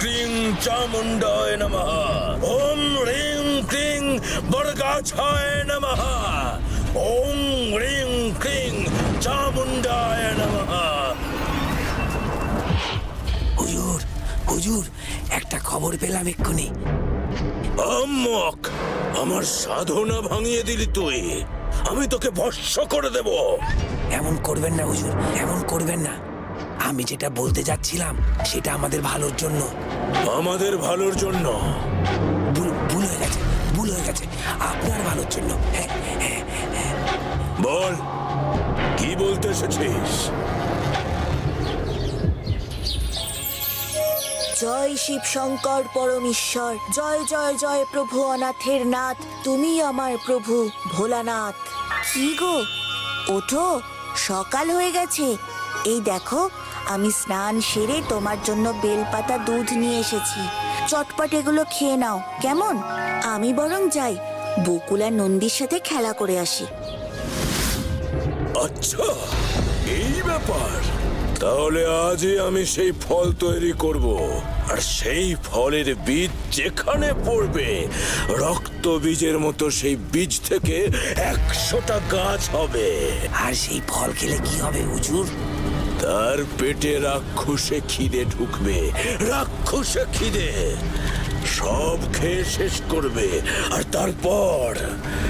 ক্রিং চামুণ্ডায় নমঃ। ওম রিং ক্রিং বরগাছায় নমঃ। ওম হ্রিং ক্রিং চামুণ্ডায় নমঃ। হুজুর হুজুর একটা খবর পেলাম এক্ষুনি। আম্মক আমার সাধনা ভাঙিয়ে দিলি তুই। আমি তোকে ভস্য করে দেব। এমন করবেন না হুজুর এমন করবেন না। আমি যেটা বলতে যাচ্ছিলাম সেটা আমাদের ভালোর জন্য। আমাদের ভালোর জন্য। ভুল ভুল হয়ে গেছে ভুল হয়ে গেছে। আপনার ভালোর জন্য। হ্যাঁ হ্যাঁ বল কি বলতে এসেছিস? জয় শিব শঙ্কর পরমেশ্বর জয় জয় জয় প্রভু অনাথের নাথ তুমি আমার প্রভু ভোলানাথ। কি গো? ওঠো সকাল হয়ে গেছে। এই দেখো আমি স্নান সেরে তোমার জন্য বেলপাতা দুধ নিয়ে এসেছি। চটপট এগুলো খেয়ে নাও কেমন? আমি বরং যাই বকুল আর নন্দীর সাথে খেলা করে আসি। আচ্ছা এই ব্যাপার। তাহলে আজই আমি সেই ফল তৈরি করব। আর সেই ফলের বীজ যেখানে পড়বে রক্ত বীজের মতো সেই বীজ থেকে একশোটা গাছ হবে। আর সেই ফল খেলে কি হবে হুজুর? তার পেটে রাক্ষসে খিদে ঢুকবে, রাক্ষসে খিদে। সব খেয়ে শেষ করবে। আর তারপর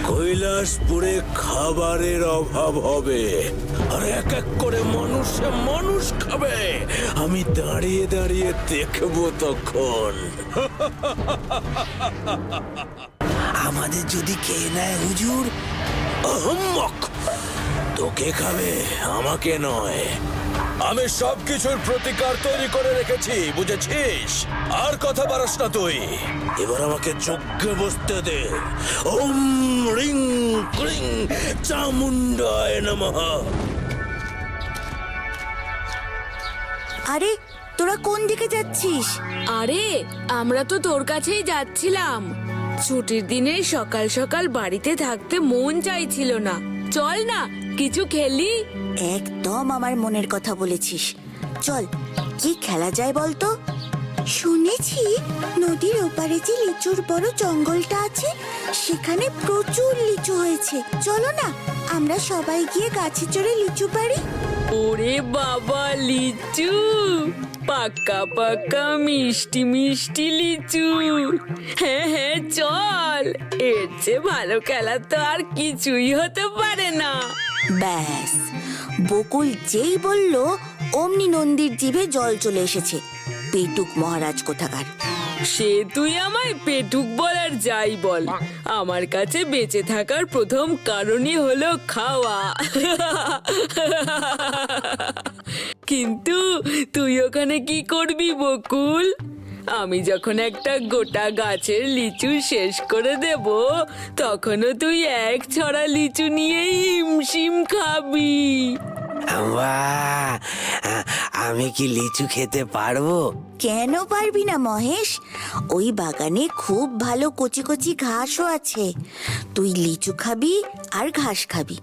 কৈলাসপুরে খাবারের অভাব হবে। আর এক এক করে মানুষে মানুষ খাবে। আমি দাঁড়িয়ে দাঁড়িয়ে দেখব তখন। আমাদের যদি খেয়ে নেয় হুজুর তোকে খাবে, আমাকে নয়। আমি সবকিছুর প্রতিকার তৈরি করে রেখেছি বুঝেছিস? আর কথা বাড়াস না তুই। এবার আমাকে যোগ্য বসতে দে। ওম রিং ক্রিং চামুণ্ডায় নমঃ। আরে তোরা কোন দিকে যাচ্ছিস? আরে আমরা তো তোর কাছেই যাচ্ছিলাম। ছুটির দিনে সকাল সকাল বাড়িতে থাকতে মন চাইছিল না। চল না কিছু খেলি। একদম আমার মনের কথা বলেছিস। চল কি খেলা যায় বলতো? শুনেছি নদীর ওপারে যে লিচুর বড় জঙ্গলটা আছে সেখানে প্রচুর লিচু হয়েছে। চলো না আমরা সবাই গিয়ে গাছে চড়ে লিচু পারি ওরে বাবা লিচু! পাকা পাকা মিষ্টি মিষ্টি লিচু। হ্যাঁ হ্যাঁ চল। এর চেয়ে ভালো খেলা তো আর কিছুই হতে পারে না। ব্যাস বকুল যেই বলল, অমনি নন্দীর জিভে জল চলে এসেছে। পেটুক মহারাজ কোথাকার? সে তুই আমায় পেটুক বলার যাই বল। আমার কাছে বেঁচে থাকার প্রথম কারণই হলো খাওয়া। কিন্তু তুই ওখানে কি করবি বকুল? আমি যখন একটা গোটা গাছের লিচু শেষ করে দেব, তখনও তুই এক ছড়া লিচু নিয়ে হিমশিম খাবি। আমি কি লিচু খেতে পারব? কেন পারবি না মহেশ? ওই বাগানে খুব ভালো কচি কচি ঘাসও আছে। তুই লিচু খাবি আর ঘাস খাবি।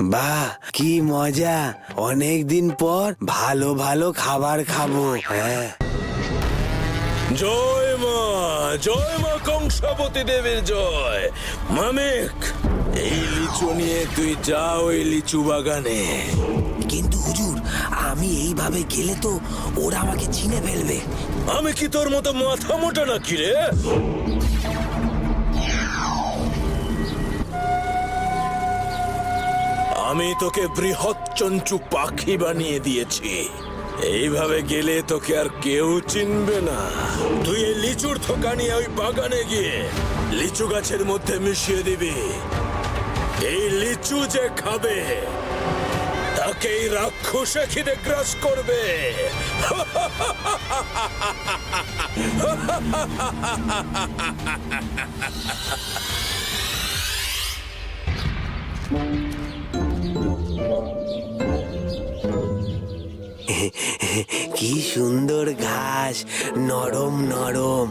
বাহ কি মজা! অনেক দিন পর ভালো ভালো খাবার খাব হ্যাঁ। জয় মা জয় মা কংসাবতী দেবীর জয়। মামেক এই লিচু নিয়ে তুই যা ওই লিচু বাগানে। কিন্তু হুজুর, আমি এইভাবে গেলে তো ওরা আমাকে চিনে ফেলবে। আমি কি তোর মতো মাথা মোটা নাকি রে? আমি তোকে বৃহৎ চঞ্চু পাখি বানিয়ে দিয়েছি। এইভাবে গেলে তোকে আর কেউ চিনবে না। তুই লিচুর থোকা নিয়ে ওই বাগানে গিয়ে লিচু গাছের মধ্যে মিশিয়ে দিবি। এই লিচু যে খাবে রাক্ষসে খিদে গ্রাস করবে। কি সুন্দর ঘাস নরম নরম।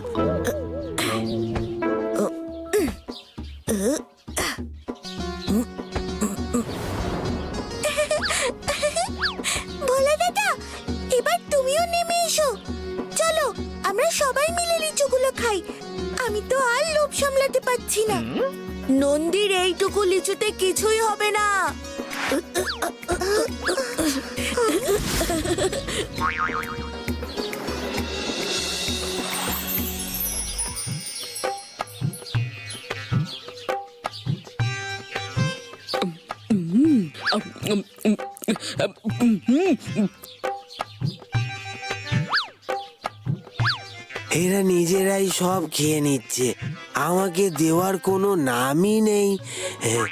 এরা নিজেরাই সব খেয়ে নিচ্ছে। আমাকে দেওয়ার কোনো নামই নেই। হ্যাঁ,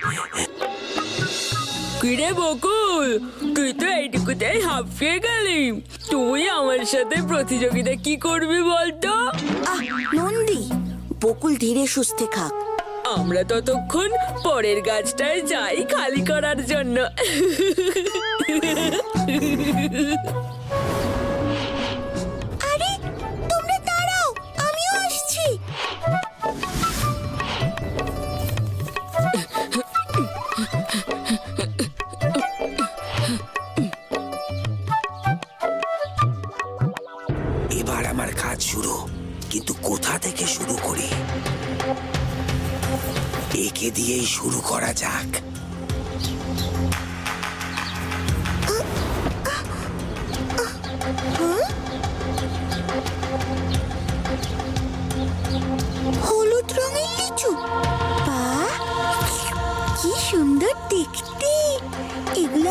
কিরে বকুল তুই তো এইটুকুতেই হাঁপিয়ে গেলি। তুই আমার সাথে প্রতিযোগিতা কি করবি বলতো? আহ নন্দী বকুল ধীরে সুস্থে খাক। আমরা ততক্ষণ পরের গাছটায় যাই খালি করার জন্য।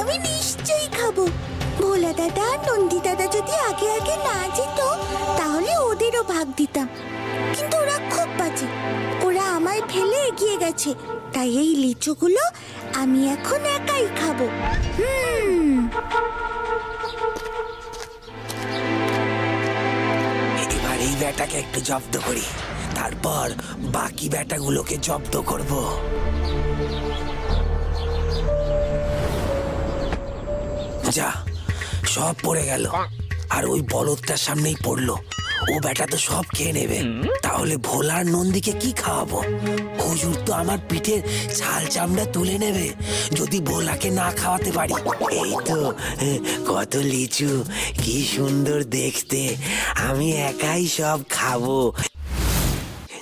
আমি নিশ্চয়ই খাব। ভোলা দাদা আর নন্দী দাদা যদি আগে আগে না যেত, তাহলে ওদেরও ভাগ দিতাম। কিন্তু ওরা খুব বাজে। ওরা আমায় ফেলে এগিয়ে গেছে। তাই এই লিচুগুলো আমি এখন একাই খাব। হুম। এবার এই ব্যাটাকে একটু জব্দ করি। তারপর বাকি ব্যাটাগুলোকে জব্দ করব। যা, সব পড়ে গেল। আর ওই বলদটার সামনেই পড়ল। ও বেটা তো সব খেয়ে নেবে। তাহলে ভোলার নন্দীকে কি খাওয়াবো? হুজুর তো আমার পিঠের ছাল চামড়া তুলে নেবে। যদি ভোলাকে না খাওয়াতে পারি। এই তো, কত লিচু, কি সুন্দর দেখতে। আমি একাই সব খাব।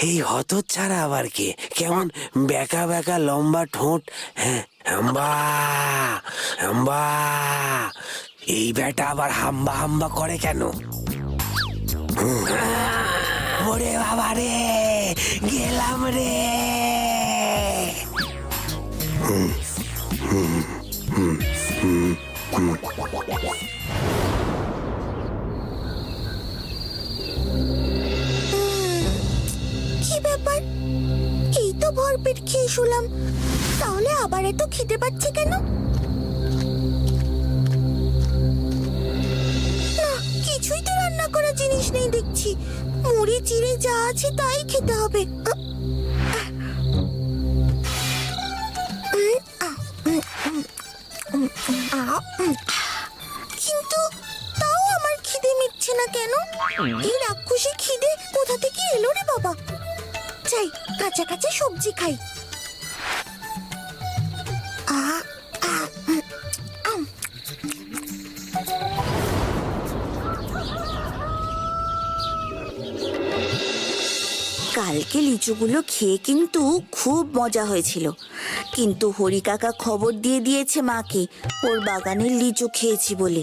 এই হত ছাড়া আবার কে? কেমন বেকা বেকা লম্বা ঠোঁট হ্যাঁ হাম্বা হাম্বা এই বেটা আবার হাম্বা হাম্বা করে কেন হুম। ওরে বাবা রে, গেলাম রে কি খেয়ে শুলাম তাহলে আবার এত খেতে পাচ্ছে কেন? না, কিছুই তো রান্না করা জিনিস নেই দেখছি। মুড়ি, চিড়ে যা আছে তাই খেতে হবে। কাঁচা কাঁচা সবজি খাই। কালকে লিচুগুলো খেয়ে কিন্তু খুব মজা হয়েছিল। কিন্তু হরি কাকা খবর দিয়ে দিয়েছে মাকে ওর বাগানের লিচু খেয়েছি বলে।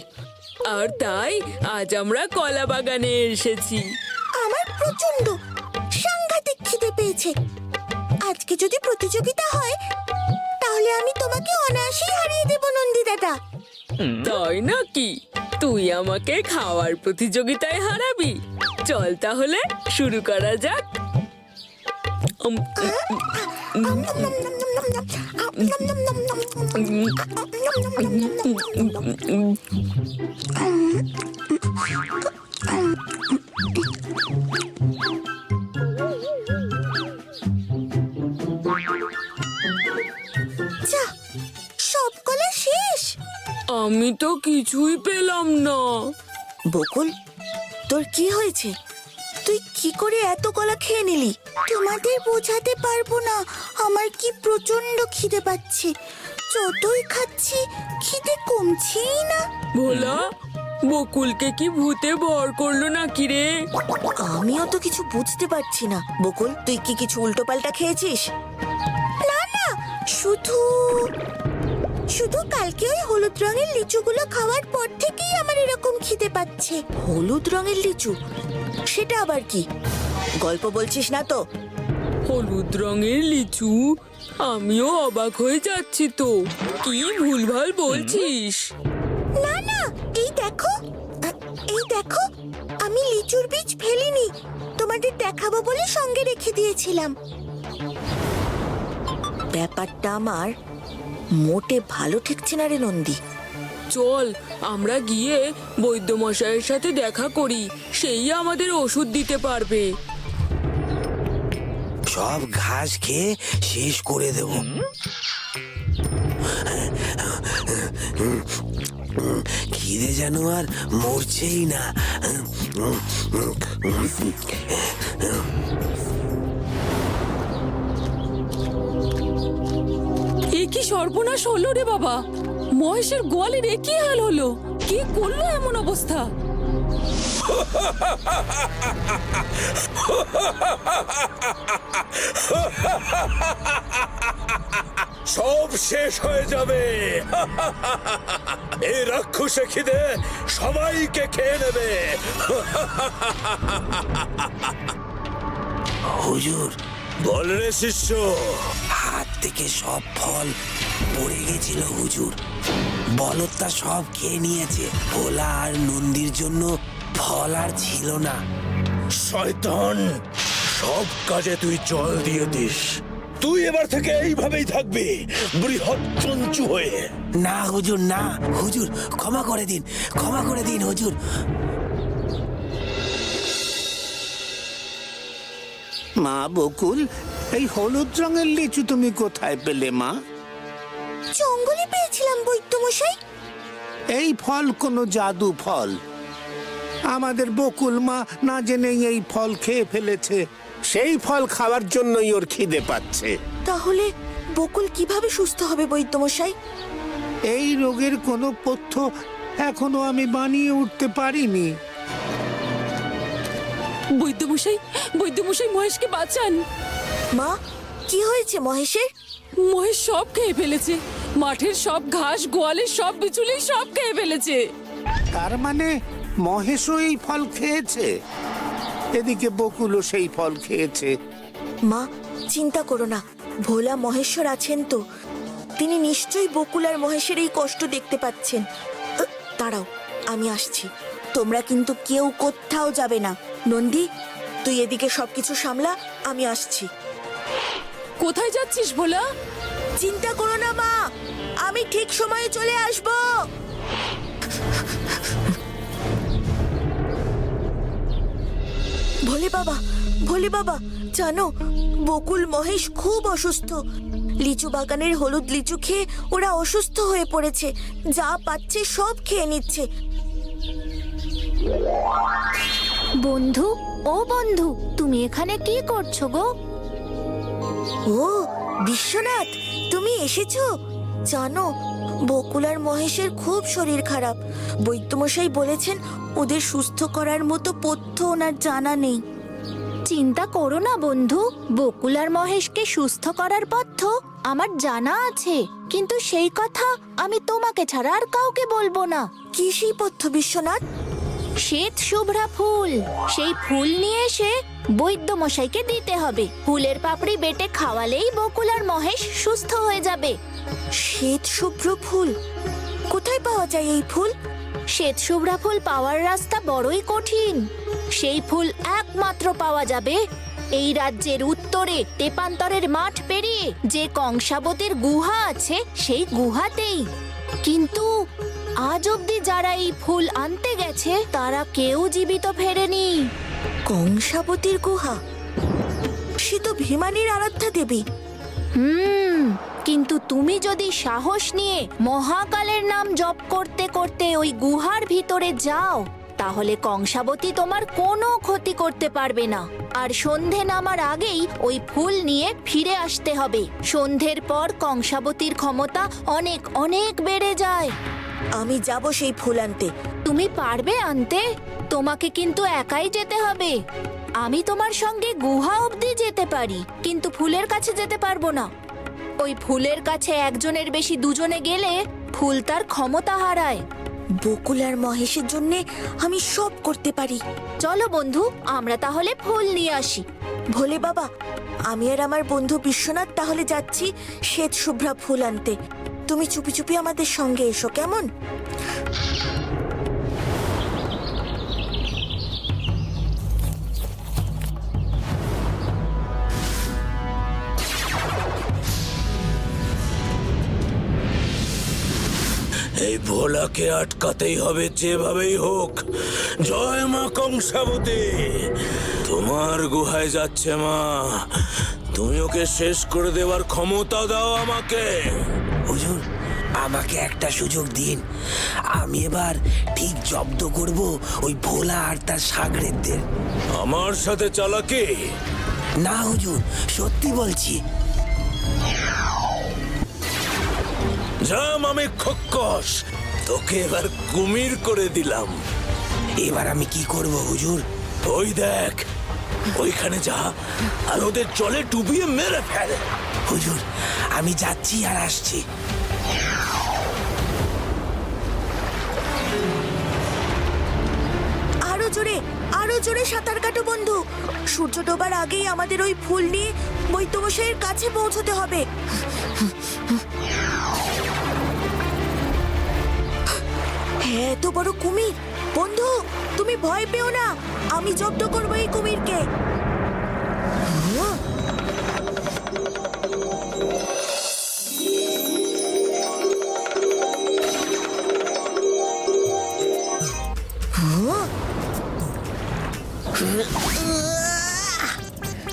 আর তাই আজ আমরা কলা বাগানে এসেছি। আমার প্রচণ্ড সাংঘাতিক খিদে পেয়েছে। আজকে যদি প্রতিযোগিতা হয় তাহলে আমি তোমাকে অনায়াসেই হারিয়ে দেব নন্দী দাদা তাই নাকি তুই আমাকে খাওয়ার প্রতিযোগিতায় হারাবি চল তাহলে শুরু করা যাক আমি তো কিছুই পেলাম না। বকুল তোর কি হয়েছে? তুই কি করে এত কলা খেয়ে নিলি? তোমাদের বোঝাতে পারব না আমার কি প্রচণ্ড খিদে পাচ্ছে। যতই খাচ্ছি খিদে কমছেই না। ভোলা বকুলকে কি ভূতে ভর করল নাকি রে? আমিও তো কিছু বুঝতে পারছি না। বকুল তুই কি কিছু উল্টো পাল্টা খেয়েছিস? না না শুধু শুধু কালকে ওই হলুদ রঙের লিচুগুলো খাওয়ার পর থেকেই আমার এরকম খিদে পাচ্ছে। হলুদ রঙের লিচু? সেটা আবার কি? গল্প বলছিস না তো? হলুদ রঙের লিচু? আমিও অবাক হয়ে যাচ্ছি তো। কি ভুলভাল বলছিস? না না এই দেখো। এই দেখো আমি লিচুর বীজ ফেলিনি। তোমাদের দেখাবো বলে সঙ্গে রেখে দিয়েছিলাম। ব্যাপারটা আমার মোটে ভালো ঠেকছে না রে নন্দী। চল আমরা গিয়ে বৈদ্যমশাইয়ের সাথে দেখা করি সেই আমাদের ওষুধ দিতে পারবে। সব ঘাস খেয়ে শেষ করে দেব। খিদে যেন আর মরছেই না। কি সর্বনাশ হলো রে বাবা? মহেশের গোয়ালের এ কি হাল হলো। কি করল এমন অবস্থা? সব শেষ হয়ে যাবে। এই রাক্ষসে খিদে সবাইকে খেয়ে নেবে। হুজুর বল রে শিষ্য। থেকে সব ফল পড়ে গেছিল হুজুর। বলদটা সব খেয়ে নিয়েছে। ভোলা আর নন্দীর জন্য ফল আর ছিল না। শয়তান সব কাজে তুই জল দিয়ে দিস। তুই এবার থেকে এইভাবেই থাকবি বৃহৎ চঞ্চু হয়ে। না হুজুর না। হুজুর ক্ষমা করে দিন। ক্ষমা করে দিন হুজুর। মা বকুল এই হলুদ রঙের লিচু তুমি কোথায় পেলে মা? জঙ্গলে পেয়েছিলাম বৈদ্যমশাই। এই ফল কোনো জাদু ফল। আমাদের বকুল মা না জেনেই এই ফল খেয়ে ফেলেছে। সেই ফল খাওয়ার জন্যই ওর খিদে পাচ্ছে। তাহলে বকুল কীভাবে সুস্থ হবে বৈদ্যমশাই? এই রোগের কোনো পথ্য এখনও আমি বানিয়ে উঠতে পারিনি। বৈদ্যমশাই বৈদ্যমশাই মহেশকে বাঁচান। মা কি হয়েছে মহেশের? মহেশ সব খেয়ে ফেলেছে। মাঠের সব ঘাস গোয়ালের সব বিচুলি সব খেয়ে ফেলেছে। তার মানে মহেশও এই ফল খেয়েছে? এদিকে বকুলও সেই ফল খেয়েছে। মা চিন্তা করো না ভোলা মহেশ্বর আছেন তো। তিনি নিশ্চয়ই বকুল আর মহেশের এই কষ্ট দেখতে পাচ্ছেন। দাঁড়াও আমি আসছি। তোমরা কিন্তু কেউ কোথাও যাবে না। নন্দী তুই এদিকে সবকিছু সামলা আমি আসছি। কোথায় যাচ্ছিস ভোলা? চিন্তা করো না মা। আমি ঠিক সময়ে চলে আসব। ভোলে বাবা ভোলে বাবা জানো বকুল মহেশ খুব অসুস্থ। লিচু বাগানের হলুদ লিচু খেয়ে ওরা অসুস্থ হয়ে পড়েছে। যা পাচ্ছে সব খেয়ে নিচ্ছে। বন্ধু, ও বন্ধু, তুমি এখানে কি করছ গো? ও, বিশ্বনাথ, তুমি এসেছ? জানো, বকুল আর মহেশের খুব শরীর খারাপ। বৈদ্যমশাই বলেছেন ওদের সুস্থ করার মতো পথ্য ওনার জানা নেই। চিন্তা করো না বন্ধু, বকুল আর মহেশকে সুস্থ করার পথ্য আমার জানা আছে। কিন্তু সেই কথা আমি তোমাকে ছাড়া আর কাউকে বলব না। কি সেই পথ্য বিশ্বনাথ? শ্বেত শুভ্রা ফুল। সেই ফুল নিয়ে এসে বৈদ্য মশাইকে দিতে হবে। ফুলের পাপড়ি বেটে খাওয়ালেই বকুল আর মহেশ সুস্থ হয়ে যাবে। শ্বেত শুভ্র ফুল। কোথায় পাওয়া যায় এই ফুল? শ্বেত শুভ্রা ফুল পাওয়ার রাস্তা বড়ই কঠিন। সেই ফুল একমাত্র পাওয়া যাবে এই রাজ্যের উত্তরে তেপান্তরের মাঠ পেরিয়ে যে কংসাবতীর গুহা আছে সেই গুহাতেই। কিন্তু আজ অবধি যারা এই ফুল আনতে গেছে তারা কেউ জীবিত ফেরেনি। কংসাবতীর গুহা। সে তো ভীমানির আরাধ্যা দেবী। হুম কিন্তু তুমি যদি সাহস নিয়ে মহাকালের নাম জপ করতে করতে ওই গুহার ভিতরে যাও তাহলে কংসাবতী তোমার কোনো ক্ষতি করতে পারবে না। আর সন্ধে নামার আগেই ওই ফুল নিয়ে ফিরে আসতে হবে। সন্ধ্যের পর কংসাবতীর ক্ষমতা অনেক অনেক বেড়ে যায়। আমি যাব সেই ফুল আনতে। তুমি পারবে আনতে? তোমাকে কিন্তু একাই যেতে হবে। আমি তোমার সঙ্গে গুহা অবধি যেতে পারি কিন্তু ফুলের কাছে যেতে পারব না। ওই ফুলের কাছে একজনের বেশি দুজনে গেলে ফুল তার ক্ষমতা হারায়। বকুল আর মহেশের জন্য আমি সব করতে পারি। চলো বন্ধু আমরা তাহলে ফুল নিয়ে আসি। ভোলে বাবা আমি আর আমার বন্ধু বিশ্বনাথ তাহলে যাচ্ছি শ্বেত শুভ্রা ফুল আনতে। তুমি চুপি চুপি আমাদের সঙ্গে এসো, কেমন? এই ভোলাকে আটকাতেই হবে যেভাবেই হোক। জয় মা কংসাবতী। তোমার গুহায় যাচ্ছে মা। তুমি ওকে শেষ করে দেওয়ার ক্ষমতা দাও আমাকে। হুজুর আমাকে একটা সুযোগ দিন। আমি এবার ঠিক জব্দ করব ওই ভোলা আর তার সাগরেদদের আমার সাথে চালাকি? না হুজুর সত্যি বলছি। জাম আমি খক্কস তোকে এবার কুমির করে দিলাম। এবার আমি কি করব হুজুর? ওই দেখ ওইখানে যা, আর ওদের জলে ডুবিয়ে মেরে ফেল। হুজুর, আমি যাচ্ছি আর আসছি। আরও জোরে আরও জোরে সাঁতার কাটো বন্ধু। সূর্য ডোবার আগেই আমাদের ওই ফুল নিয়ে বৈদ্যমশাইয়ের কাছে পৌঁছতে হবে। এত বড় কুমির! বন্ধু তুমি ভয় পেও না। আমি জব্দ করব এই কুমিরকে।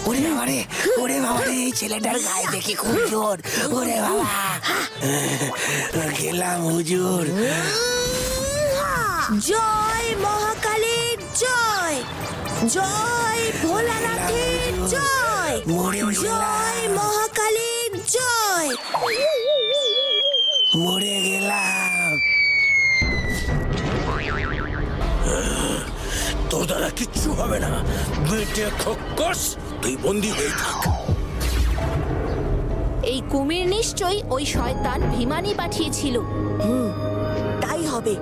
ওরে বাবা রে ওরে বাবা রে এই ছেলেটার গায়ে দেখি খুব জোর। ওরে বাবা। গেলাম হুজুর। জয় মহাকালীর জয়। জয় ভোলানাথের জয়। জয় মহাকালীর জয়। মরে গেলাম। তোর দ্বারা কিচ্ছু হবে না। বেটে খক্কস তুই বন্দি হয়ে থাক। এই কুমির নিশ্চয়ই ওই শয়তান ভিমানি পাঠিয়েছিল। তাই হবে।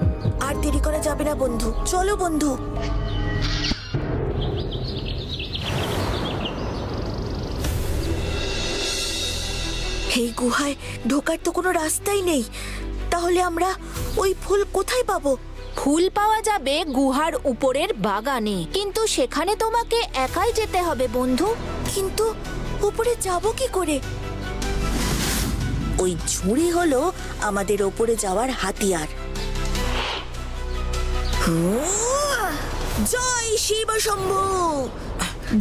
আর দেরি করা যাবে না বন্ধু। চলো বন্ধু। এই গুহায় ঢোকার তো কোনো রাস্তাই নেই। তাহলে আমরা ওই ফুল কোথায় পাবো? ফুল পাওয়া যাবে গুহার উপরের বাগানে। কিন্তু সেখানে তোমাকে একাই যেতে হবে বন্ধু। কিন্তু উপরে যাব কি করে? ওই ঝুড়ি হলো আমাদের ওপরে যাওয়ার হাতিয়ার! জয় শিব শম্ভু।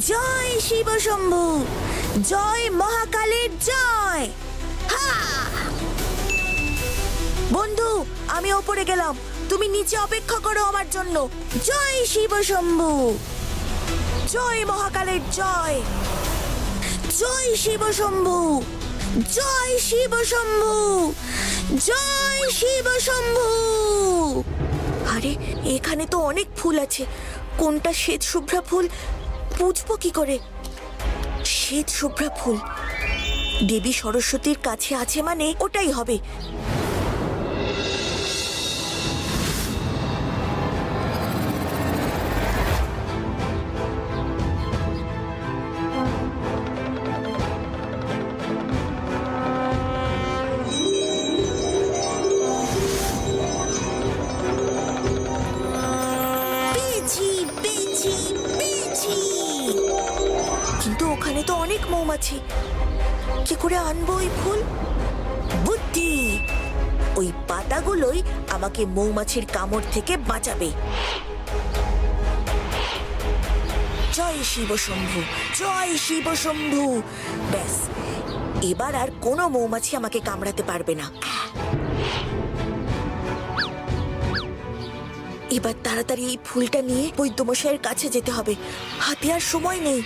জয় শিব শম্ভু। জয় মহাকালের জয়! বন্ধু, আমি ওপরে গেলাম। তুমি নিচে অপেক্ষা করো আমার জন্য। জয় শিব শম্ভু। জয় মহাকালের জয়। জয় শিব শম্ভু। জয় শিব শম্ভু। জয় শিব শম্ভু। আরে এখানে তো অনেক ফুল আছে। কোনটা শ্বেত শুভ্রা ফুল? বুঝব কি করে? শ্বেত শুভ্রা ফুল। দেবী সরস্বতীর কাছে আছে মানে ওটাই হবে। পাতাগুলোই আমাকে মৌমাছির কামড় থেকে বাঁচাবে। জয় শিব শম্ভু, জয় শিব শম্ভু। ব্যাস, এবার আর কোনো মৌমাছি আমাকে কামড়াতে পারবে না। এবার তাড়াতাড়ি এই ফুলটা নিয়ে বৈদ্যমশাইয়ের কাছে যেতে হবে। হাতে আর সময় নেই।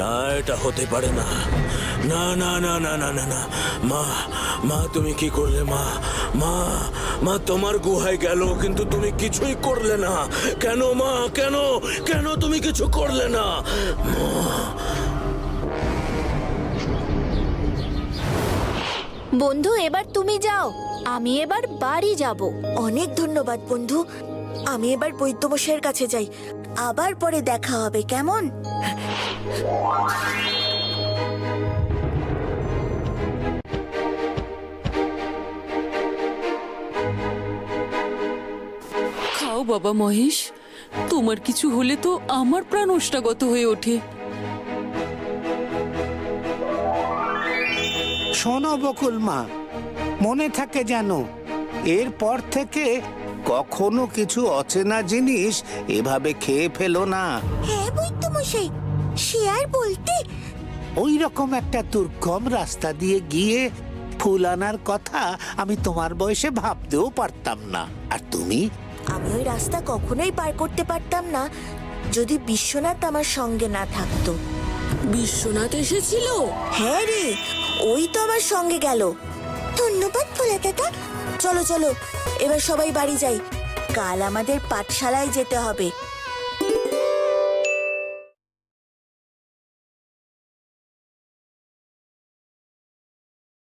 না, এটা হতে পারে না। না না না না না না না। মা মা, তুমি কি করলে, মা? মা মা, তোমার গুহায় গেল, কিন্তু তুমি কিছুই করলে না। কেন, মা, কেন কেন তুমি কিছু করলে না? বন্ধু, এবার তুমি যাও। আমি এবার বাড়ি যাব। অনেক ধন্যবাদ, বন্ধু। আমি এবার বৈদ্যমশাইয়ের কাছে যাই। আবার পরে দেখা হবে, কেমন? খাও বাবা মহেশ। তোমার কিছু হলে তো আমার প্রাণ ওষ্ঠাগত হয়ে ওঠে। শোনো বকুল মা মনে থাকে যেন এরপর থেকে কখনো কিছু অচেনা জিনিস এভাবে খেয়ে ফেলো না। হ্যাঁ বৈদ্যমশাই সে আর বলতে? ওই রকম একটা দুর্গম রাস্তা দিয়ে গিয়ে ফুল আনার কথা আমি তোমার বয়সে ভাবতেও পারতাম না। আর তুমি? আমি ওই রাস্তা কখনোই পার করতে পারতাম না যদি বিশ্বনাথ আমার সঙ্গে না থাকতো। বিশ্বনাথ এসেছিল? হ্যাঁ রে ওই তো আমার সঙ্গে গেল। ধন্যবাদ ভোলা দাদা চলো চলো এবার সবাই বাড়ি যাই। কাল আমাদের পাঠশালায় যেতে হবে।